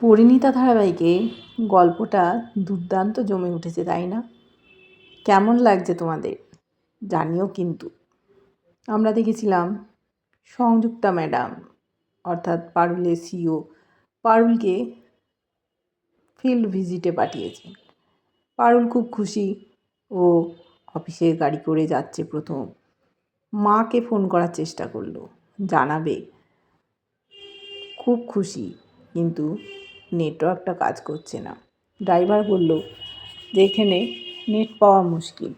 পরিণীতা ধারাবাহিকে গল্পটা দুর্দান্ত জমে উঠেছে, তাই না? কেমন লাগছে তোমাদের? জানিও কিন্তু। আমরা দেখেছিলাম সংযুক্তা ম্যাডাম, অর্থাৎ পারুলের সিও পারুলকে ফিল্ড ভিজিটে পাঠিয়েছে। পারুল খুব খুশি ও অফিসের গাড়ি করে যাচ্ছে প্রথম। মাকে ফোন করার চেষ্টা করল, জানাবে। খুব খুশি, কিন্তু নেটওয়ার্কটা কাজ করছে না। ড্রাইভার বলল যে এখানে নেট পাওয়া মুশকিল।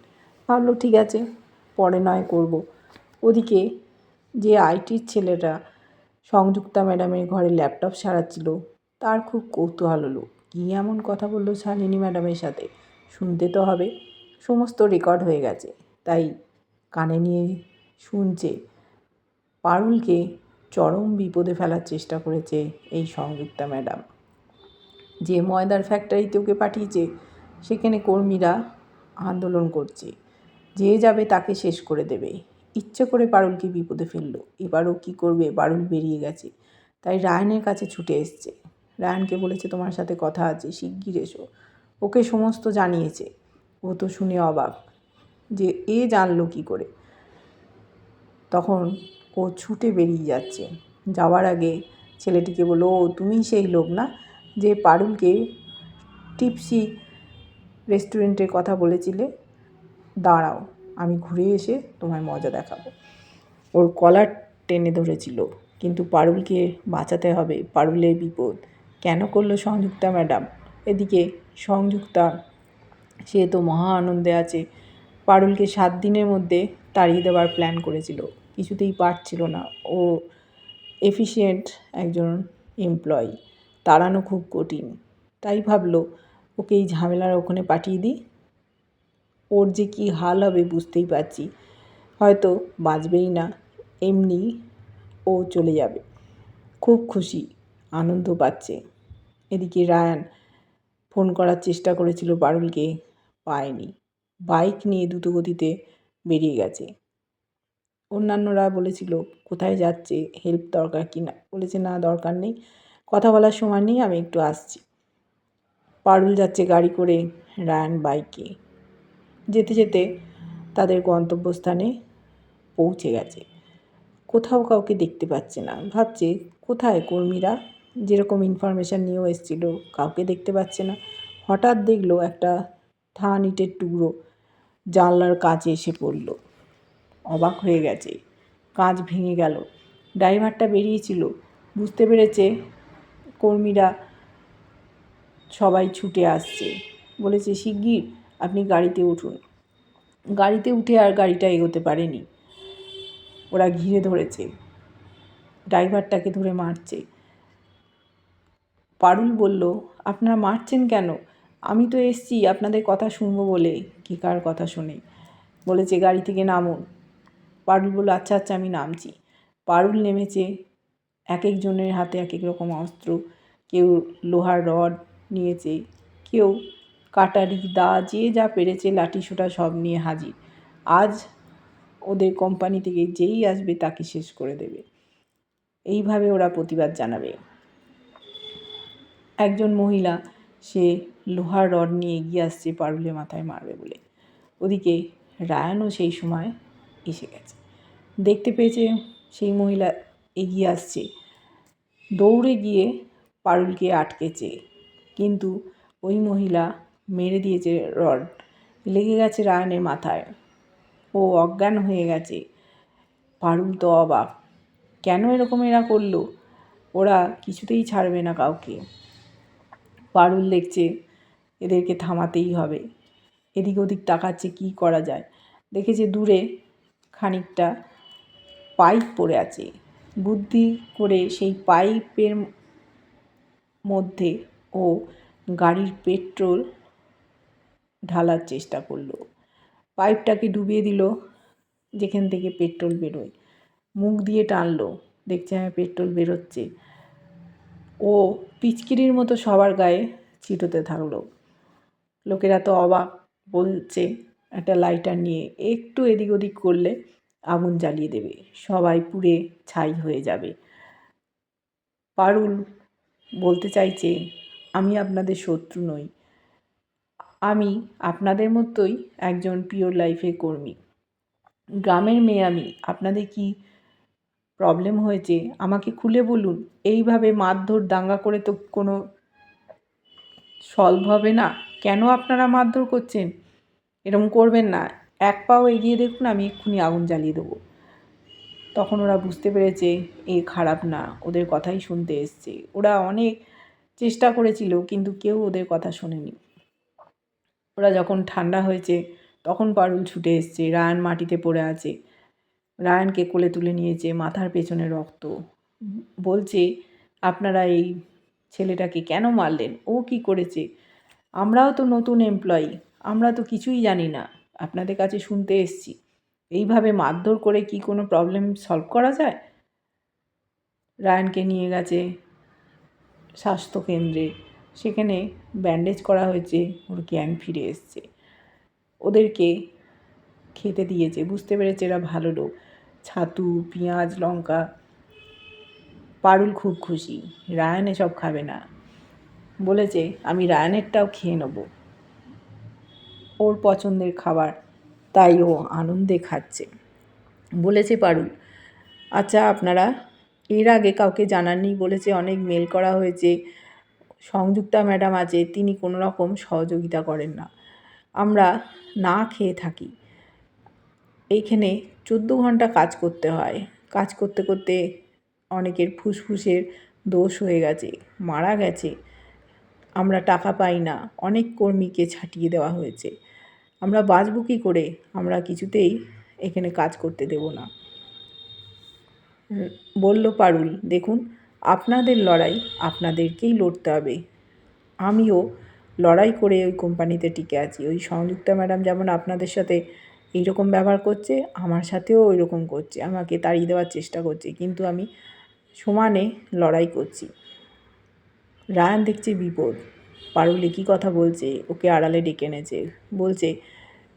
ভাবলো, ঠিক আছে, পরে নয় করব। ওদিকে যে আইটির ছেলেটা সংযুক্তা ম্যাডামের ঘরে ল্যাপটপ সারাচ্ছিল, তার খুব কৌতূহল হলো। কী এমন কথা বলল শালিনী ম্যাডামের সাথে? শুনতে তো হবে, সমস্ত রেকর্ড হয়ে গেছে। তাই কানে নিয়ে শুনছে, পারুলকে চরম বিপদে ফেলার চেষ্টা করেছে এই সংযুক্তা ম্যাডাম। যে ময়দার ফ্যাক্টরিতে ওকে পাঠিয়েছে, সেখানে কর্মীরা আন্দোলন করছে। যে যাবে তাকে শেষ করে দেবে। ইচ্ছে করে পারুলকে বিপদে ফেলল। এবারও কী করবে? পারুল বেরিয়ে গেছে। তাই রায়নের কাছে ছুটে এসছে। রায়নকে বলেছে, তোমার সাথে কথা আছে, শিগগির এসো। ওকে সমস্ত জানিয়েছে। ও তো শুনে অবাক যে এ জানলো কী করে। তখন ও ছুটে বেরিয়ে যাচ্ছে। যাওয়ার আগে ছেলেটিকে বলল, ও তুমি সেই লোক না? যে পারুলকে টিপসি রেস্টুরেন্টের কথা বলেছিলে, দাঁড়াও, আমি ঘুরে এসে তোমায় মজা দেখাবো। ওর কলার টেনে ধরেছিল, কিন্তু পারুলকে বাঁচাতে হবে পারুলের বিপদ। কেন করল সংযুক্তা ম্যাডাম? এদিকে সংযুক্তা, সে তো মহা আনন্দে আছে। পারুলকে সাত দিনের মধ্যে তাড়িয়ে দেওয়ার প্ল্যান করেছিল। কিছুতেই পারছিল না। ও এফিশিয়েন্ট একজন এমপ্লয়ি তাড়ানো খুব কঠিন। তাই ভাবলো, ওকে এই ঝামেলার ওখানে পাঠিয়ে দিই? ওর যে কী হাল হবে বুঝতেই পারছি। হয়তো বাঁচবেই না, এমনি ও চলে যাবে। খুব খুশি, আনন্দ পাচ্ছে। এদিকে রায়ান ফোন করার চেষ্টা করেছিল পারুলকে পায়নি। বাইক নিয়ে দ্রুতগতিতে বেরিয়ে গেছে। অন্যান্যরা বলেছিল, কোথায় যাচ্ছে? হেল্প দরকার কি না? বলেছে, না, দরকার নেই। কথা বলার সময় নেই আমি একটু আসছি। পারুল যাচ্ছে গাড়ি করে রায়ান বাইকে। যেতে যেতে তাদের গন্তব্যস্থানে পৌঁছে গেছে। কোথাও কাউকে দেখতে পাচ্ছে না। ভাবছে কোথায় কর্মীরা? যেরকম ইনফরমেশান নিয়েও এসেছিল, কাউকে দেখতে পাচ্ছে না। হঠাৎ দেখল একটা থান ইটের টুকরো জানলার কাছে এসে পড়ল। অবাক হয়ে গেছে। কাঁচ ভেঙে গেল। ড্রাইভারটা বেরিয়েছিল। বুঝতে পেরেছে কর্মীরা সবাই ছুটে আসছে। বলেছে, শিগগির আপনি গাড়িতে উঠুন। গাড়িতে উঠে আর গাড়িটা এগোতে পারেনি। ওরা ঘিরে ধরেছে। ড্রাইভারটাকে ধরে মারছে। পারুল বলল, আপনারা মারছেন কেন? আমি তো এসছি, আপনাদের কথা শুনব বলে। কী কার কথা শুনে? বলেছে, গাড়ি থেকে নামুন। পারুল বলল আচ্ছা আচ্ছা আমি নামছি। পারুল নেমেছে এক একজনের হাতে এক এক রকম অস্ত্র, কেউ লোহার রড নিয়েছে, কেউ কাটারি, দা, যে যা পেরেছে, লাঠি সোটা সব নিয়ে হাজির। আজ ওদের কোম্পানি থেকে যেই আসবে তাকে শেষ করে দেবে। এইভাবে ওরা প্রতিবাদ জানাবে। একজন মহিলা, সে লোহার রড নিয়ে এগিয়ে আসছে, পারুলে মাথায় মারবে বলে। ওদিকে রায়ানও সেই সময় এসে গেছে। দেখতে পেয়েছে সেই মহিলা এগিয়ে আসছে। দৌড়ে গিয়ে পারুলকে আটকেছে। কিন্তু ওই মহিলা মেরে দিয়েছে রড। লেগে গেছে রায়নের মাথায়। ও অজ্ঞান হয়ে গেছে। পারুল তো অবাক। কেন এরকম এরা করল? ওরা কিছুতেই ছাড়বে না কাউকে। পারুল দেখছে এদেরকে থামাতেই হবে। এদিক ওদিক তাকাচ্ছে কী করা যায়। দেখেছে দূরে খানিকটা পাইপ পড়ে আছে। বুদ্ধি করে সেই পাইপের মধ্যে ও গাড়ির পেট্রোল ঢালার চেষ্টা করল। পাইপটাকে ডুবিয়ে দিল, যেখান থেকে পেট্রোল বেরোয়। মুখ দিয়ে টানলো, দেখছে হ্যাঁ পেট্রোল বেরোচ্ছে। ও পিচকিরির মতো সবার গায়ে ছিটোতে থাকল। লোকেরা তো অবাক, বলছে, একটা লাইটার নিয়ে একটু এদিক ওদিক করলে আগুন জ্বালিয়ে দেবে। সবাই পুড়ে ছাই হয়ে যাবে। পারুল বলতে চাইছে, আমি আপনাদের শত্রু নই। আমি আপনাদের মতোই একজন পিওর লাইফের কর্মী। গ্রামের মেয়ে আমি। আপনাদের কি প্রবলেম হয়েছে? আমাকে খুলে বলুন। এইভাবে মারধর দাঙ্গা করে তো কোনো সলভ হবে না। কেন আপনারা মারধর করছেন? এরকম করবেন না। এক পাও এগিয়ে দেখুন, আমি এক্ষুনি আগুন জ্বালিয়ে দেবো। তখন ওরা বুঝতে পেরেছে, এ খারাপ না, ওদের কথাই শুনতে এসছে। ওরা অনেক চেষ্টা করেছিল, কিন্তু কেউ ওদের কথা শোনেনি। ওরা যখন ঠান্ডা হয়েছে, তখন পারুল ছুটে এসছে। রায়ান মাটিতে পড়ে আছে। রায়ানকে কোলে তুলে নিয়েছে, মাথার পেছনে রক্ত। বলছে, আপনারা এই ছেলেটাকে কেন মারলেন? ও কি করেছে? আমরাও তো নতুন এমপ্লয়ি আমরা তো কিছুই জানি না। আপনাদের কাছে শুনতে এসছি। এইভাবে মারধর করে কি কোনো প্রবলেম সলভ করা যায়? রায়ানকে নিয়ে গেছে স্বাস্থ্যকেন্দ্রে সেখানে ব্যান্ডেজ করা হয়েছে ওর জ্ঞান ফিরে এসছে। ওদেরকে খেতে দিয়েছে, বুঝতে পেরেছে এরা ভালো লোক। ছাতু, পেঁয়াজ, লঙ্কা, পারুল খুব খুশি। রায়ান এসব খাবে না। বলেছে, আমি রায়ানেরটাও খেয়ে নেব। ওর পছন্দের খাবার, তাই ও আনন্দে খাচ্ছে। বলেছে পারুল আচ্ছা আপনারা এর আগে কাউকে জানাননি? বলেছে, অনেক মেল করা হয়েছে, সংযুক্তা ম্যাডাম আছে, তিনি কোনো রকম সহযোগিতা করেন না। আমরা না খেয়ে থাকি। এইখানে চোদ্দ ঘণ্টা কাজ করতে হয়। কাজ করতে করতে অনেকের ফুসফুসের দোষ হয়ে গেছে, মারা গেছে। আমরা টাকা পাই না। অনেক কর্মীকে ছাটিয়ে দেওয়া হয়েছে। আমরা বাঁচব কী করে? আমরা কিছুতেই এখানে কাজ করতে দেব না। বলল পারুল, দেখুন, আপনাদের লড়াই আপনাদেরকেই লড়তে হবে। আমিও লড়াই করে ওই কোম্পানিতে টিকে আছি। ওই সংযুক্তা ম্যাডাম যেমন আপনাদের সাথে এইরকম ব্যবহার করছে, আমার সাথেও ওই রকম করছে, আমাকে তাড়িয়ে দেওয়ার চেষ্টা করছে, কিন্তু আমি সমানে লড়াই করছি। রায়ান দেখছে বিপদ। পারুল কী কথা বলছে, ওকে আড়ালে ডেকে এনেছে। বলছে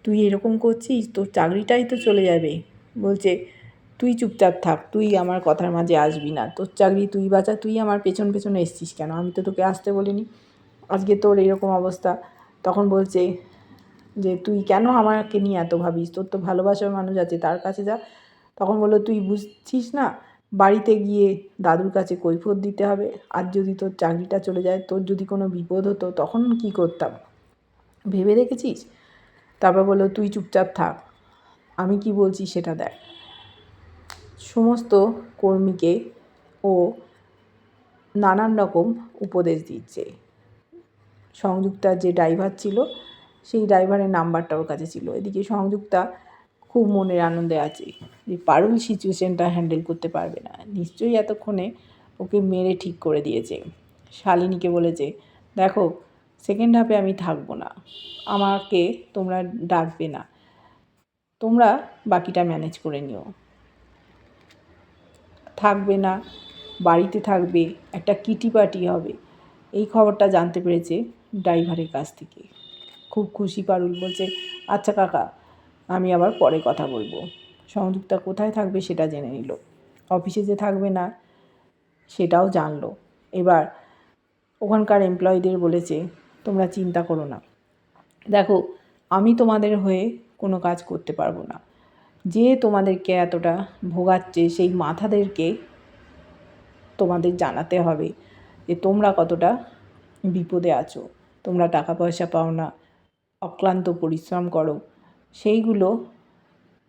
তুই এরকম করছিস, তোর চাকরিটাই তো চলে যাবে। বলছে, তুই চুপচাপ থাক, তুই আমার কথার মাঝে আসবি না। তোর চাকরি তুই বাঁচা, তুই আমার পেছন পেছনে এসছিস কেন? আমি তো তোকে আসতে বলিনি। আজকে তোর এরকম অবস্থা। তখন বলছে যে, তুই কেন আমাকে নিয়ে এত ভাবিস? তোর তো ভালোবাসার মানুষ আছে, তার কাছে যা। তখন বলল, তুই বুঝছিস না? বাড়িতে গিয়ে দাদুর কাছে কৈফত দিতে হবে। আর যদি তোর চাকরিটা চলে যায়, তোর যদি কোনো বিপদ হতো, তখন কি করতাম? ভেবে দেখেছিস? তারপর বলল, তুই চুপচাপ থাক, আমি কি বলছি সেটা দেখ। সমস্ত কর্মীকে ও নানান রকম উপদেশ দিচ্ছে। সংযুক্তার যে ড্রাইভার ছিল, সেই ড্রাইভারের নাম্বারটা ওর কাছে ছিল। এদিকে সংযুক্তা খুব মনের আনন্দে আছে যে পারুল সিচুয়েশনটা হ্যান্ডেল করতে পারবে না। নিশ্চয়ই এতক্ষণে ওকে মেরে ঠিক করে দিয়েছে। শালিনীকে বলেছে, দেখো সেকেন্ড হাফে আমি থাকব না। আমাকে তোমরা ডাকবে না। তোমরা বাকিটা ম্যানেজ করে নিও। থাকবে না, বাড়িতে থাকবে, একটা কিটি পার্টি হবে। এই খবরটা জানতে পেরেছে ড্রাইভারের কাছ থেকে। খুব খুশি পারুল বলছে আচ্ছা কাকা, আমি আবার পরে কথা বলব। সংযুক্তা কোথায় থাকবে সেটা জেনে নিল। অফিসে যে থাকবে না, সেটাও জানলো। এবার ওখানকার এমপ্লয়ীদের বলেছে তোমরা চিন্তা করো না। দেখো, আমি তোমাদের হয়ে কোনো কাজ করতে পারব না। যে তোমাদেরকে এতটা ভোগাচ্ছে, সেই মাথাদেরকে তোমাদের জানাতে হবে যে তোমরা কতটা বিপদে আছো। তোমরা টাকা পয়সা পাও না, অক্লান্ত পরিশ্রম করো, সেইগুলো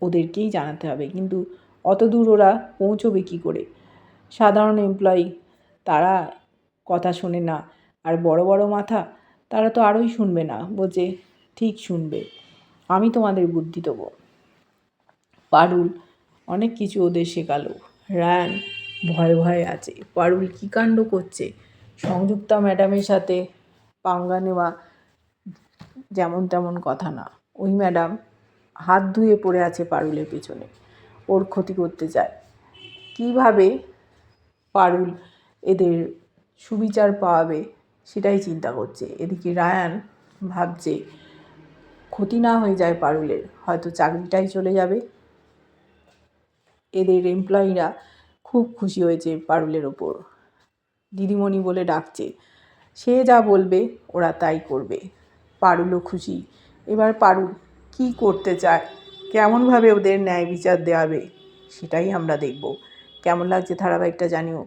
ওদেরকেই জানাতে হবে। কিন্তু অত দূর ওরা পৌঁছবে কী করে? সাধারণ এমপ্লয়ি তারা কথা শোনে না। আর বড় বড় মাথা তারা তো আরোই শুনবে না। বলছে, ঠিক শুনবে। আমি তোমাদের বুদ্ধি দেবো। পারুল অনেক কিছু ওদের শেখালো। রায়ান ভয়ে ভয়ে আছে। পারুল কী কাণ্ড করছে? সংযুক্তা ম্যাডামের সাথে পাঙ্গা নেওয়া যেমন তেমন কথা না। ওই ম্যাডাম হাত ধুয়ে পড়ে আছে পারুলের পেছনে। ওর ক্ষতি করতে চায়। কীভাবে পারুল এদের সুবিচার পাওয়াবে? সেটাই চিন্তা করছে। এদিকে রায়ান ভাবছে, ক্ষতি না হয়ে যায় পারুলের, হয়তো চাকরিটাই চলে যাবে। এদের এমপ্লয়িরা খুব খুশি হয়েছে পারুলের ওপর। দিদিমণি বলে ডাকছে, সে যা বলবে, ওরা তাই করবে। পারুলও খুশি। এবার পারুল, কী করতে চায়? কেমনভাবে ওদের ন্যায় বিচার দেওয়াবে? সেটাই আমরা দেখব। কেমন লাগছে ধারাবাহিকটা জানিও।